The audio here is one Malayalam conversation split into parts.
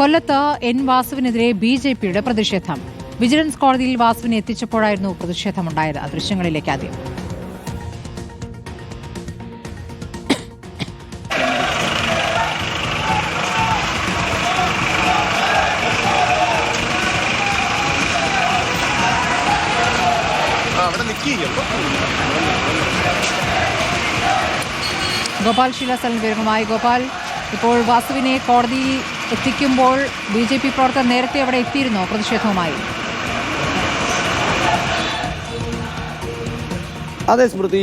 കൊല്ലത്ത് എൻ വാസുവിനെതിരെ ബി ജെ പിയുടെ പ്രതിഷേധം. വിജിലൻസ് കോടതിയിൽ വാസുവിനെ എത്തിച്ചപ്പോഴായിരുന്നു പ്രതിഷേധമുണ്ടായത്. ദൃശ്യങ്ങളിലേക്ക് ആദ്യം. ഗോപാൽ ശീലാസലിന് വിവരങ്ങളുമായി ഗോപാൽ. ഇപ്പോൾ വാസുവിനെ കോടതിയിൽ എത്തിക്കുമ്പോൾ ബി ജെ പി പ്രവർത്തകർ നേരത്തെ അവിടെ എത്തിയിരുന്നോ പ്രതിഷേധവുമായി? അതെ സ്മൃതി.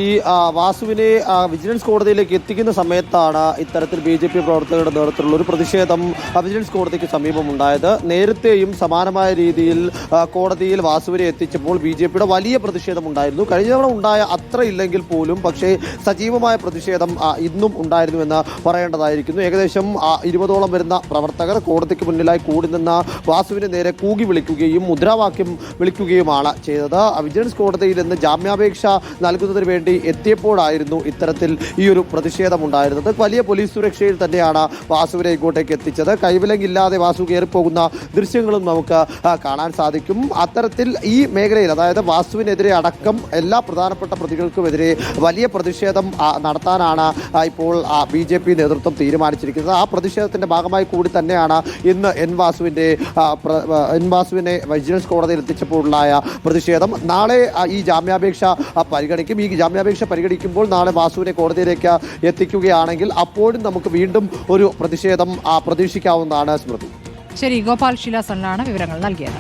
വാസുവിനെ വിജിലൻസ് കോടതിയിലേക്ക് എത്തിക്കുന്ന സമയത്താണ് ഇത്തരത്തിൽ ബി ജെ പി പ്രവർത്തകരുടെ നേതൃത്വത്തിലുള്ള ഒരു പ്രതിഷേധം വിജിലൻസ് കോടതിക്ക് സമീപമുണ്ടായത്. നേരത്തെയും സമാനമായ രീതിയിൽ കോടതിയിൽ വാസുവിനെ എത്തിച്ചപ്പോൾ ബി ജെ പിയുടെ വലിയ പ്രതിഷേധം ഉണ്ടായിരുന്നു കഴിഞ്ഞ തവണ ഉണ്ടായ അത്ര ഇല്ലെങ്കിൽ പോലും പക്ഷേ സജീവമായ പ്രതിഷേധം ഇന്നും ഉണ്ടായിരുന്നു എന്ന് പറയേണ്ടതായിരിക്കുന്നു. ഏകദേശം ഇരുപതോളം വരുന്ന പ്രവർത്തകർ കോടതിക്ക് മുന്നിലായി കൂടി നിന്ന വാസുവിന് നേരെ കൂകി വിളിക്കുകയും മുദ്രാവാക്യം വിളിക്കുകയുമാണ് ചെയ്തത്. വിജിലൻസ് കോടതിയിൽ നിന്ന് ജാമ്യാപേക്ഷ നൽകുന്നതിന് വേണ്ടി എത്തിയപ്പോഴായിരുന്നു ഇത്തരത്തിൽ ഈ ഒരു പ്രതിഷേധം ഉണ്ടായിരുന്നത് വലിയ പോലീസ് സുരക്ഷയിൽ തന്നെയാണ് വാസുവിനെ ഇങ്ങോട്ടേക്ക് എത്തിച്ചത്. കൈവിലങ്ങില്ലാതെ വാസു കയറിപ്പോകുന്ന ദൃശ്യങ്ങളും നമുക്ക് കാണാൻ സാധിക്കും. അത്തരത്തിൽ ഈ മേഖലയിൽ അതായത് വാസുവിനെതിരെ അടക്കം എല്ലാ പ്രധാനപ്പെട്ട പ്രതികൾക്കുമെതിരെ വലിയ പ്രതിഷേധം നടത്താനാണ് ഇപ്പോൾ ബി ജെ പി നേതൃത്വം തീരുമാനിച്ചിരിക്കുന്നത്. ആ പ്രതിഷേധത്തിന്റെ ഭാഗമായി കൂടി തന്നെയാണ് ഇന്ന് എൻ വാസുവിന്റെ എൻ വാസുവിനെ വിജിലൻസ് കോടതിയിൽ എത്തിച്ചപ്പോഴുണ്ടായ പ്രതിഷേധം. നാളെ ഈ ജാമ്യാപേക്ഷ ആ, പരിഗണിക്കും ഈ ജാമ്യാപേക്ഷ പരിഗണിക്കുമ്പോൾ നാളെ വാസുവിനെ കോടതിയിലേക്ക് എത്തിക്കുകയാണെങ്കിൽ അപ്പോഴും നമുക്ക് വീണ്ടും ഒരു പ്രതിഷേധം പ്രതീക്ഷിക്കാവുന്നതാണ് സ്മൃതി. ശരി ഗോപാൽ ശിലാസണ്ണാണ് വിവരങ്ങൾ നൽകിയത്.